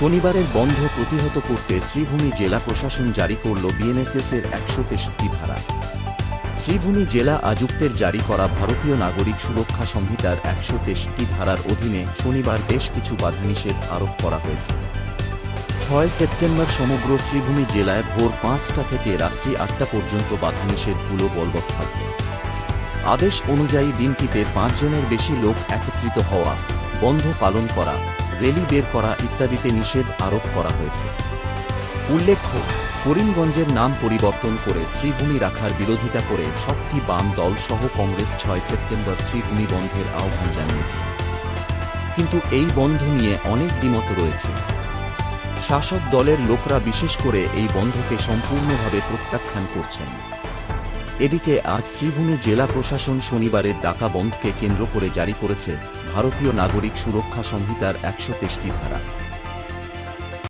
শনিবারের বন্ধ প্রতিহত করতে শ্রীভূমি জেলা প্রশাসন জারি করল বিএনএসএস এর একশো তেষট্টি ধারা। শ্রীভূমি জেলা আযুক্তের জারি করা ভারতীয় নাগরিক সুরক্ষা সংহিতার একশো তেষট্টি ধারার অধীনে শনিবার বেশ কিছু বাধানিষেধ আরোপ করা হয়েছে। ছয় সেপ্টেম্বর সমগ্র শ্রীভূমি জেলায় ভোর পাঁচটা থেকে রাত্রি আটটা পর্যন্ত বাধানিষেধগুলো বলবৎ থাকবে। আদেশ অনুযায়ী দিনটিতে পাঁচজনের বেশি লোক একত্রিত হওয়া, বন্ধ পালন করা রেলি বের করা ইত্যাদিতে নিষেধ আরোপ করা হয়েছে। উল্লেখ্য, করিমগঞ্জের নাম পরিবর্তন করে শ্রীভূমি রাখার বিরোধিতা করে শক্তি বাম দল সহ কংগ্রেস ছয় সেপ্টেম্বর শ্রীভূমি বন্ধের আহ্বান জানিয়েছে। কিন্তু এই বন্ধ নিয়ে অনেক দ্বিমত রয়েছে। শাসক দলের লোকরা বিশেষ করে এই বন্ধকে সম্পূর্ণভাবে প্রত্যাখ্যান করছেন। এদিকে আজ শ্রীভূমি জেলা প্রশাসন শনিবারের ডাকা বন্ধকে কেন্দ্র করে জারি করেছে ভারতীয় নাগরিক সুরক্ষা সংহিতার একশো ধারা।